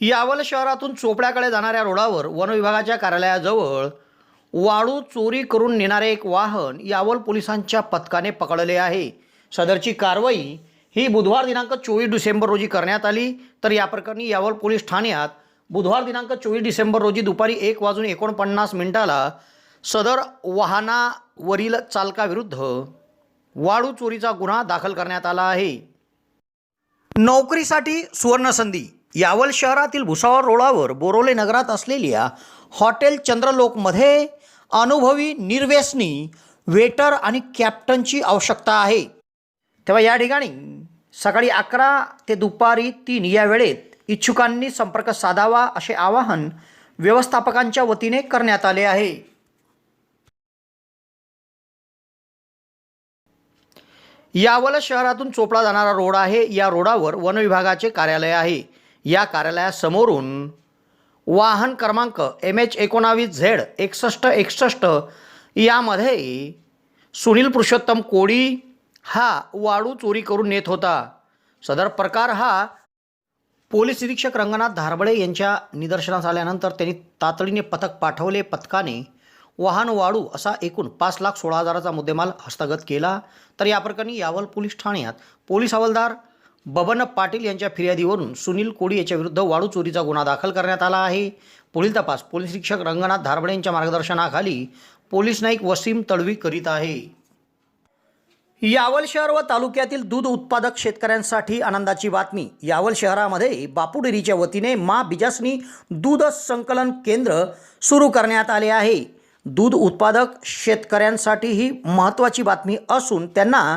यावल शहरातून चोपड्याकडे जाणाऱ्या रोडावर वन विभागाच्या कार्यालयाजवळ वाळू चोरी करून नेणारे एक वाहन यावल पोलिसांच्या पथकाने पकडले आहे. सदरची कारवाई ही बुधवार दिनांक चोवीस डिसेंबर रोजी करण्यात आली. तर या प्रकरणी यावल पोलीस ठाण्यात बुधवार दिनांक चोवीस डिसेंबर रोजी दुपारी एक वाजून एकोणपन्नास मिनिटाला सदर वाहनावरील चालकाविरुद्ध वाळू चोरीचा गुन्हा दाखल करण्यात आला आहे. नोकरीसाठी सुवर्णसंधी यावल शहरातील भुसावळ रोडावर बोरोले नगरात असलेल्या हॉटेल चंद्रलोकमध्ये अनुभवी निर्व्यसनी वेटर आणि कॅप्टनची आवश्यकता आहे. तेव्हा या ठिकाणी सकाळी अकरा ते दुपारी तीन या वेळेत इच्छुकांनी संपर्क साधावा असे आवाहन व्यवस्थापकांच्या वतीने करण्यात आले आहे. यावल शहरातून चोपडा जाणारा रोड आहे. या रोडावर वनविभागाचे कार्यालय आहे. या कार्यालयासमोरून वाहन क्रमांक एम एच एकोणावीस झेड एकसष्ट एकसष्ट यामध्ये सुनील पुरुषोत्तम कोळी हा वाळू चोरी करून नेत होता. सदर प्रकार हा पोलीस निरीक्षक रंगनाथ धारबळे यांच्या निदर्शनास आल्यानंतर त्यांनी तातडीने पथक पाठवले. पथकाने वाहन वाळू असा एकूण पाच लाख सोळा हजाराचा मुद्देमाल हस्तगत केला. तर या प्रकरणी यावल पोलीस ठाण्यात पोलीस हवालदार बबन पाटील यांच्या फिर्यादीवरून सुनील कोडी याच्याविरुद्ध वाळू चोरीचा गुन्हा दाखल करण्यात आला आहे. पुढील तपास पोलीस निरीक्षक रंगनाथ धारबडे यांच्या मार्गदर्शनाखाली पोलीस नाईक वसीम तडवी करीत आहे. यावल शहर व तालुक्यातील दूध उत्पादक शेतकऱ्यांसाठी आनंदाची बातमी. यावल शहरामध्ये बापू डेअरीच्या वतीने मा बिजासनी दूध संकलन केंद्र सुरू करण्यात आले आहे. दूध उत्पादक शेतकऱ्यांसाठी ही महत्त्वाची बातमी असून त्यांना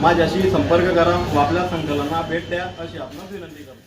माझ्याशी संपर्क करा व आपल्या संकलनाला भेट द्या अशी आपण विनंती करतो.